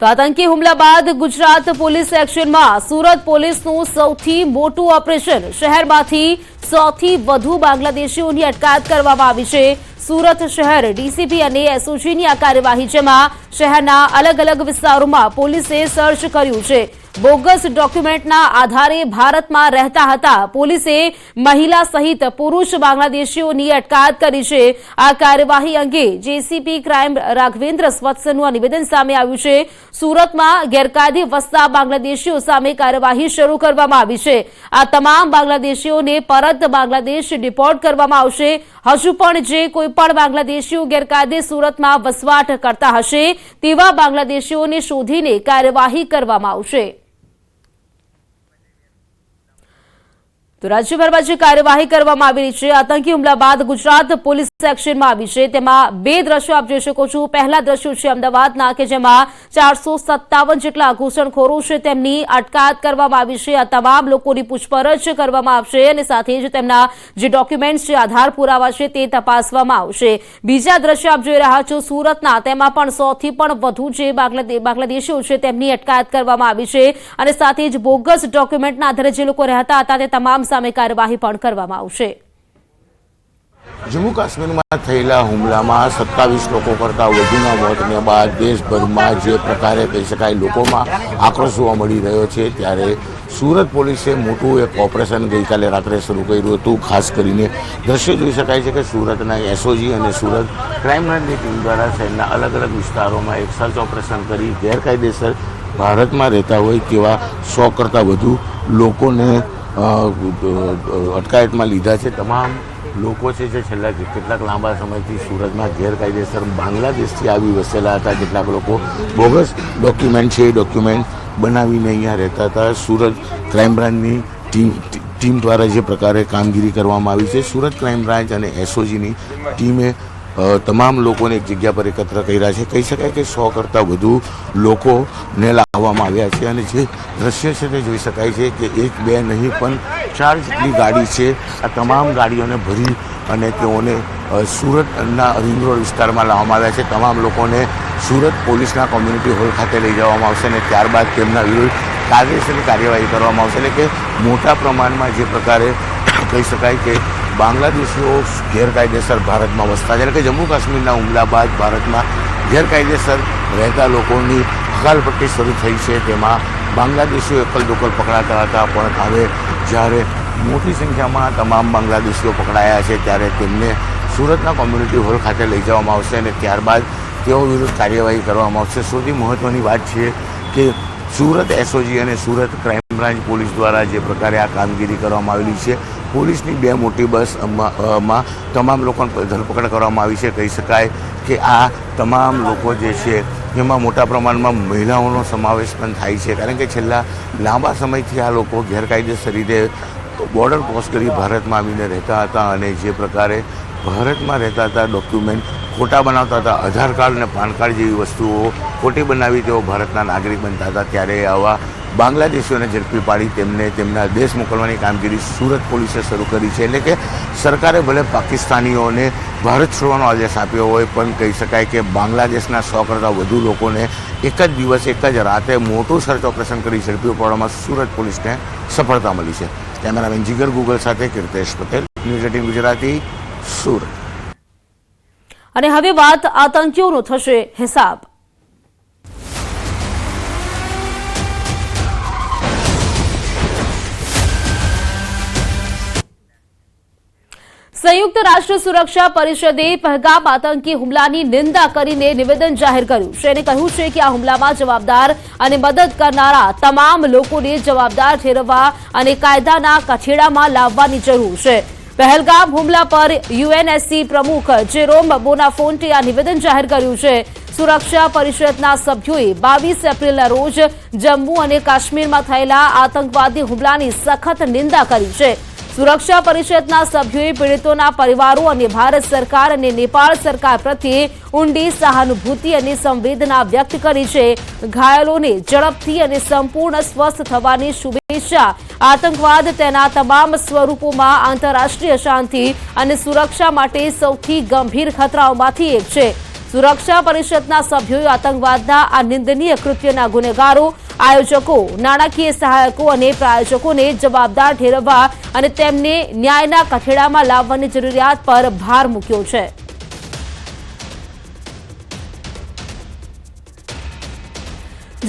તો આતંકી હુમલા બાદ ગુજરાત પોલીસ એક્શનમાં સુરત પોલીસનું સૌથી મોટું ઓપરેશન શહેરમાંથી સૌથી વધુ બાંગ્લાદેશીઓની અટકાયત કરવામાં આવી છે. સુરત શહેર ડીસીપી અને એસઓજીની આ કાર્યવાહી જેમાં શહેરના અલગ અલગ વિસ્તારોમાં પોલીસે સર્ચ કર્યું છે. બોગસ ડોક્યુમેન્ટના આધારે ભારતમાં રહેતા હતા. પોલીસે મહિલા સહિત પુરુષ બાંગ્લાદેશીઓની અટકાયત કરી છે. આ કાર્યવાહી અંગે જેસીપી ક્રાઇમ રાઘવેન્દ્ર સ્વત્સનું નિવેદન સામે આવ્યું છે. સુરતમાં ગેરકાયદે વસતા બાંગ્લાદેશીઓ સામે કાર્યવાહી શરૂ કરવામાં આવી છે. આ તમામ બાંગ્લાદેશીઓને પરત બાંગ્લાદેશ ડિપોર્ટ કરવામાં આવશે. હજુ પણ જે કોઈ પણ બાંગ્લાદેશીઓ ગેરકાયદે સુરતમાં વસવાટ કરતા હશે, તેવા બાંગ્લાદેશીઓને શોધીને કાર્યવાહી કરવામાં આવશે. તો રાજ્યભરમાં જે કાર્યવાહી કરવામાં આવી રહી છે. આતંકી હુમલા બાદ ગુજરાત પોલીસ એક્શનમાં આવી છે. તેમાં બે દ્રશ્યો આપ જોઈ શકો છો. પહેલા દ્રશ્યો છે અમદાવાદના, કે જેમાં ચારસો સત્તાવન જેટલા ઘૂસણખોરો છે તેમની અટકાયત કરવામાં આવી છે. આ તમામ લોકોની પૂછપરછ કરવામાં આવશે અને સાથે જ તેમના જે ડોક્યુમેન્ટ્સ છે, આધાર પુરાવા છે તે તપાસવામાં આવશે. બીજા દ્રશ્ય આપ જોઈ રહ્યા છો સુરતના, તેમાં પણ સોથી પણ વધુ જે બાંગ્લાદે- બાંગ્લાદેશીઓ છે તેમની અટકાયત કરવામાં આવી છે અને સાથે જ બોગસ ડોક્યુમેન્ટના આધારે જે લોકો રહેતા હતા તે તમામ સામે કાર્યવાહી પણ કરવામાં આવશે. જમ્મુ કાશ્મીરમાં થયેલા હુમલામાં સત્તાવીસ લોકો કરતાં વધુના મોતને બાદ દેશભરમાં જે પ્રકારે કહી શકાય લોકોમાં આક્રોશ જોવા મળી રહ્યો છે, ત્યારે સુરત પોલીસે મોટું એક ઓપરેશન ગઈકાલે રાત્રે શરૂ કર્યું હતું. ખાસ કરીને દ્રશ્ય જોઈ શકાય છે કે સુરતના એસઓજી અને સુરત ક્રાઇમ બ્રાન્ચની ટીમ દ્વારા શહેરના અલગ અલગ વિસ્તારોમાં એક સર્ચ ઓપરેશન કરી ગેરકાયદેસર ભારતમાં રહેતા હોય તેવા સો કરતાં વધુ લોકોને અટકાયતમાં લીધા છે. તમામ લોકો છે જે છેલ્લા કેટલાક લાંબા સમયથી સુરતમાં ગેરકાયદેસર બાંગ્લાદેશથી આવી વસેલા હતા. કેટલાક લોકો બોગસ ડોક્યુમેન્ટ છે, એ ડોક્યુમેન્ટ બનાવીને અહીંયા રહેતા હતા. સુરત ક્રાઇમ બ્રાન્ચની ટીમ ટીમ દ્વારા જે પ્રકારે કામગીરી કરવામાં આવી છે, સુરત ક્રાઇમ બ્રાન્ચ અને એસઓજીની ટીમે તમામ લોકોને એક જગ્યા પર એકત્ર કર્યા છે. કહી શકાય કે સો કરતાં વધુ લોકોને લાવવામાં આવ્યા છે અને જે દ્રશ્ય છે તે જોઈ શકાય છે કે એક, બે નહીં, પણ ચાર જેટલી ગાડી છે. આ તમામ ગાડીઓને ભરી અને તેઓને સુરતના રિંગ રોડ વિસ્તારમાં લાવવામાં આવ્યા છે. તમામ લોકોને સુરત પોલીસના કોમ્યુનિટી હોલ ખાતે લઈ જવામાં આવશે અને ત્યારબાદ તેમના વિરુદ્ધ કાયદેસરની કાર્યવાહી કરવામાં આવશે. એટલે કે મોટા પ્રમાણમાં જે પ્રકારે, કહી શકાય કે બાંગ્લાદેશીઓ ગેરકાયદેસર ભારતમાં વસતા જ્યારે કે જમ્મુ કાશ્મીરના હુમલા બાદ ભારતમાં ગેરકાયદેસર રહેતા લોકોની હકાલપટ્ટી શરૂ થઈ છે. તેમાં બાંગ્લાદેશીઓ એકલ દોકલ પકડાતા હતા. પણ હવે જ્યારે મોટી સંખ્યામાં તમામ બાંગ્લાદેશીઓ પકડાયા છે, ત્યારે તેમને સુરતના કોમ્યુનિટી હોલ ખાતે લઈ જવામાં આવશે અને ત્યારબાદ તેઓ વિરુદ્ધ કાર્યવાહી કરવામાં આવશે. સૌથી મહત્ત્વની વાત છે કે સુરત એસઓજી અને સુરત ક્રાઇમ બ્રાન્ચ પોલીસ દ્વારા જે પ્રકારે આ કામગીરી કરવામાં આવેલી છે પોલીસની બે મોટી બસ અમાં અમાં તમામ લોકોની ધરપકડ કરવામાં આવી છે. કહી શકાય કે આ તમામ લોકો જે છે એમાં મોટા પ્રમાણમાં મહિલાઓનો સમાવેશ પણ થાય છે. કારણ કે છેલ્લા લાંબા સમયથી આ લોકો ગેરકાયદેસર રીતે બોર્ડર ક્રોસ કરી ભારતમાં આવીને રહેતા હતા અને જે પ્રકારે ભારતમાં રહેતા હતા, ડોક્યુમેન્ટ ખોટા બનાવતા હતા. આધાર કાર્ડ અને પાન કાર્ડ જેવી વસ્તુઓ ખોટી બનાવી તેઓ ભારતના નાગરિક બનતા હતા. ત્યારે આવા બાંગ્લાદેશીઓને ઝડપી પાડી તેમને તેમના દેશ મોકલવાની કામગીરી સુરત પોલીસે શરૂ કરી છે. એટલે કે સરકારે ભલે પાકિસ્તાનીઓને ભારત છોડવાનો આદેશ આપ્યો હોય, પણ કહી શકાય કે બાંગ્લાદેશના સો કરતાં વધુ લોકોને એક જ દિવસ, એક જ રાતે મોટું સર્ચ ઓપરેશન કરી ઝડપી પાડવામાં સુરત પોલીસને સફળતા મળી છે. કેમેરામેન જીગર ગૂગલ સાથે કીર્તેશ પટેલ, ન્યૂઝ એટીન ગુજરાતી, સુરત. અને હવે વાત આતંકીઓનો થશે હિસાબ. સંયુક્ત રાષ્ટ્ર સુરક્ષા પરિષદે પહલગામ આતંકી હુમલાની નિંદા કરીને નિવેદન જાહેર કર્યું. છે અને કહ્યું છે કે આ હુમલામાં જવાબદાર અને મદદ કરનારા તમામ લોકોને જવાબદાર ઠેરવવા અને કાયદાના કઠેડામાં લાવવાની જરૂર છે. પહેલગામ હુમલા પર યુએનએસસી પ્રમુખ જેરોમ બોનાફોન્ટે આ નિવેદન જાહેર કર્યું છે. સુરક્ષા પરિષદના સભ્યોએ બાવીસ એપ્રિલના રોજ જમ્મુ અને કાશ્મીરમાં થયેલા આતંકવાદી હુમલાની સખત નિંદા કરી છે. સુરક્ષા પરિષદના સભ્યોએ પીડિતોના પરિવારો અને ભારત સરકાર અને નેપાળ સરકાર પ્રત્યે ઊંડી સહાનુભૂતિ અને સંવેદના વ્યક્ત કરી છે. ઘાયલોને ઝડપથી અને સંપૂર્ણ સ્વસ્થ થવાની શુભેચ્છા, આતંકવાદ તેના તમામ સ્વરૂપોમાં આંતરરાષ્ટ્રીય શાંતિ અને સુરક્ષા માટે સૌથી ગંભીર ખતરાઓમાંથી એક છે. સુરક્ષા પરિષદના સભ્યોએ આતંકવાદના આ નિંદનીય કૃત્યના ગુનેગારો આયોજકો, નાણાકીય સહાયકો અને પ્રાયોજકોને જવાબદાર ઠેરવવા અને તેમને ન્યાયના કઠેડામાં લાવવાની જરૂરિયાત પર ભાર મૂક્યો છે.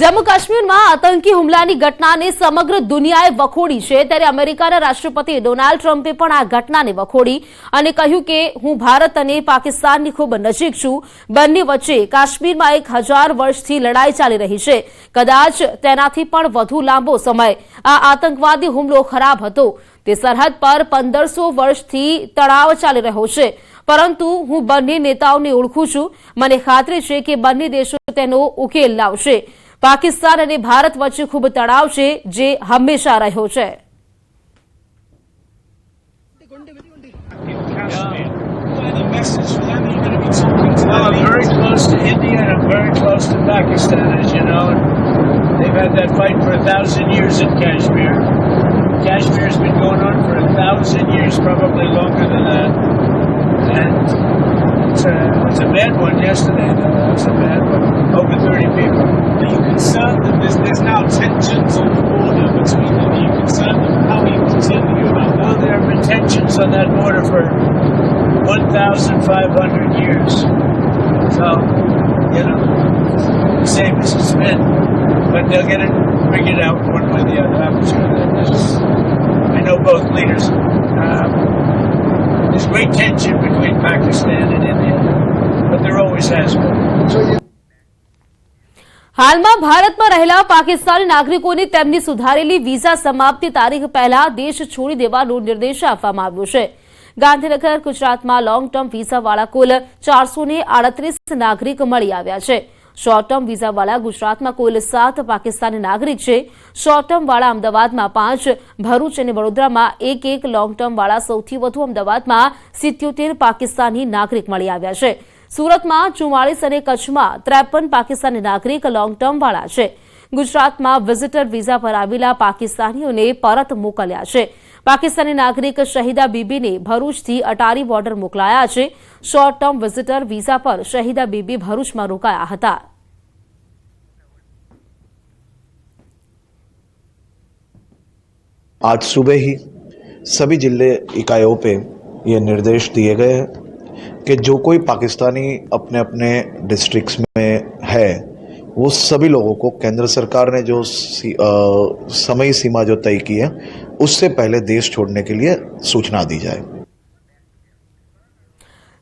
જમ્મુ કાશ્મીરમાં આતંકી હુમલાની ઘટનાને સમગ્ર દુનિયાએ વખોડી છે. ત્યારે અમેરિકાના રાષ્ટ્રપતિ ડોનાલ્ડ ટ્રમ્પે પણ આ ઘટનાને વખોડી અને કહ્યું કે, હું ભારત અને પાકિસ્તાનની ખૂબ નજીક છું. બંને વચ્ચે કાશ્મીરમાં એક હજાર વર્ષથી લડાઈ ચાલી રહી છે. કદાચ તેનાથી પણ વધુ લાંબો સમય આ આતંકવાદી હુમલો ખરાબ હતો. તે સરહદ પર પંદરસો વર્ષથી તણાવ ચાલી રહ્યો છે. પરંતુ હું બંને નેતાઓને ઓળખું છું. મને ખાતરી છે કે બંને દેશો તેનો ઉકેલ લાવશે. પાકિસ્તાન અને ભારત વચ્ચે ખૂબ તણાવ છે જે હંમેશા રહ્યો છે Kashmir. Any message for them? Are you going to be talking to Well, them? I'm very close to India and I'm very close to Pakistan, as you know. And they've had that fight for a thousand years in Kashmir. Kashmir's been going on for a thousand years, probably longer than that. And it's a, it was a bad one yesterday, though. It was a bad one. Over 30 people. Are you concerned that there's, there's now tensions on the border between them? Are you concerned that how are you concerned are you about Well, there have been tensions on that border for 1,500 years. So, you know, the same as it's been. But they'll get it figured out one way or the other. I'm sure that I know both leaders. Um, there's great tension between Pakistan and India, but there always has been. હાલમાં ભારતમાં રહેલા પાકિસ્તાની નાગરિકોને તેમની સુધારેલી visa સમાપ્તિ તારીખ પહેલા દેશ છોડી દેવાનો નિર્દેશ આપવામાં આવ્યો છે ગાંધીનગર ગુજરાતમાં લોંગ ટર્મ વિઝાવાળા કુલ ચારસો નાગરિક મળી આવ્યા છે શોર્ટ ટર્મ વિઝાવાળા ગુજરાતમાં કુલ સાત પાકિસ્તાની નાગરિક છે. શોર્ટ ટર્મવાળા અમદાવાદમાં પાંચ, ભરૂચ અને વડોદરામાં એક એક. લોંગ ટર્મવાળા સૌથી વધુ અમદાવાદમાં સિત્યોતેર પાકિસ્તાની નાગરિક મળી આવ્યા છે. સુરતમાં ચુમ્માળીસ અને કચ્છમાં ત્રેપન પાકિસ્તાની નાગરિક લોંગ ટર્મ વાળા છે. ગુજરાતમાં વિઝિટર વિઝા પર આવેલા પાકિસ્તાનીઓને પરત મોકલ્યા છે. પાકિસ્તાની નાગરિક શહીદા બીબીને ભરૂચથી અટારી બોર્ડર મોકલાયા છે શોર્ટ ટર્મ વિઝિટર વિઝા પર શહીદા બીબી ભરૂચમાં રોકાયા હતા आज सुबह ही सभी जिले इकाइयों पे ये निर्देश दिए गए हैं कि जो कोई पाकिस्तानी अपने अपने डिस्ट्रिक्ट्स में है वो सभी लोगों को केंद्र सरकार ने जो सी, अ, समय सीमा जो तय की है उससे पहले देश छोड़ने के लिए सूचना दी जाए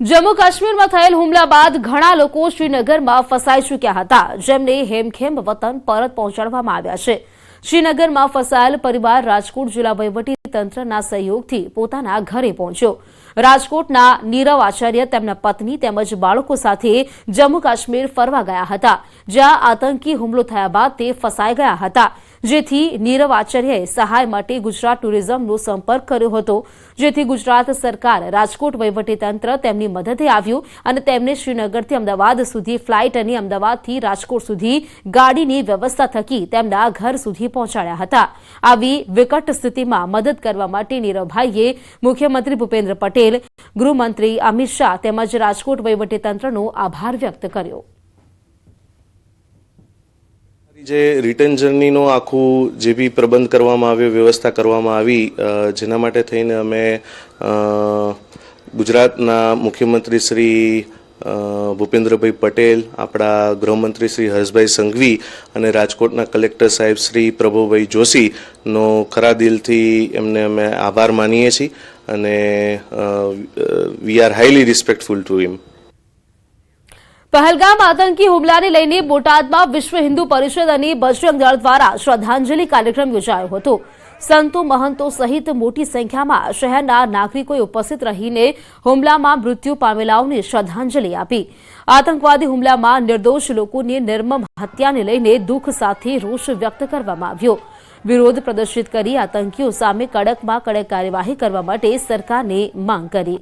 જમ્મુ કાશ્મીરમાં થયેલ હુમલા બાદ ઘણા લોકો શ્રીનગરમાં ફસાઈ ચૂક્યા હતા જેમને હેમખેમ વતન પરત પહોંચાડવામાં આવ્યા છે શ્રીનગરમાં ફસાયેલ પરિવાર રાજકોટ જિલ્લા વહીવટી તંત્રના સહયોગથી પોતાના ઘરે પહોંચ્યો રાજકોટના નીરવ આચાર્ય, તેમના પત્ની તેમજ બાળકો સાથે જમ્મુ કાશ્મીર ફરવા ગયા હતા. જ્યાં આતંકી હુમલો થયા બાદ તે ફસાઈ ગયા હતા. જેથી નીરવ આચાર્યએ સહાય માટે ગુજરાત ટુરિઝમનો સંપર્ક કર્યો હતો. જેથી ગુજરાત સરકાર રાજકોટ વહીવટીતંત્ર તેમની મદદે આવ્યું અને તેમને શ્રીનગરથી અમદાવાદ સુધી ફ્લાઇટ અને અમદાવાદથી રાજકોટ સુધી ગાડીની વ્યવસ્થા થકી તેમના ઘર સુધી પહોંચાડ્યા હતા. આવી વિકટ સ્થિતિમાં મદદ કરવા માટે નીરવભાઈએ મુખ્યમંત્રી ભૂપેન્દ્ર પટેલ, ગૃહમંત્રી અમિત શાહ તેમજ રાજકોટ વહીવટીતંત્રનો આભાર વ્યક્ત કર્યો. જે રિટર્ન જર્નીનો આખું જે બી પ્રબંધ કરવામાં આવ્યો, વ્યવસ્થા કરવામાં આવી જેના માટે થઈને અમે ગુજરાતના મુખ્યમંત્રી શ્રી ભૂપેન્દ્રભાઈ પટેલ, આપણા ગૃહમંત્રી શ્રી હર્ષભાઈ સંઘવી અને રાજકોટના કલેક્ટર સાહેબ શ્રી પ્રભુભાઈ જોશીનો ખરા દિલથી એમને અમે આભાર માનીએ છીએ અને we are highly respectful to him Pahalgam આતંકી હુમલાને લઈને બોટાદમાં વિશ્વ હિન્દુ પરિષદ અને બજરંગ દળ દ્વારા શ્રદ્ધાંજલિ કાર્યક્રમ યોજાયો હતો. સંતો મહંતો સહિત મોટી સંખ્યામાં શહેરના નાગરિકોએ ઉપસ્થિત રહીને હુમલામાં મૃત્યુ પામેલાઓને શ્રદ્ધાંજલિ આપી. આતંકવાદી હુમલામાં નિર્દોષ લોકોની નિર્મમ હત્યાને લઈને દુઃખ સાથે રોષ વ્યક્ત કરવામાં આવ્યો. વિરોધ પ્રદર્શિત કરી આતંકીઓ સામે કડકમાં કડક કાર્યવાહી કરવા માટે સરકારને માંગ કરી.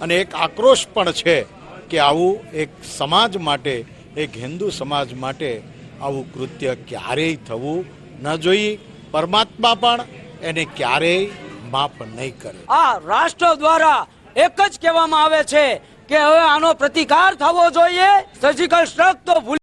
અને એક આક્રોશ પણ છે કે આવું એક સમાજ માટે, એક હિન્દુ સમાજ માટે આવું કૃત્ય ક્યારેય થવું ન જોઈએ. પરમાત્મા પણ એને ક્યારેય માફ નહીં કરે. આ રાષ્ટ્ર દ્વારા એક જ કહેવામાં આવે છે કે હવે આનો પ્રતિકાર થવો જોઈએ. સર્જિકલ સ્ટ્રક તો ભૂલી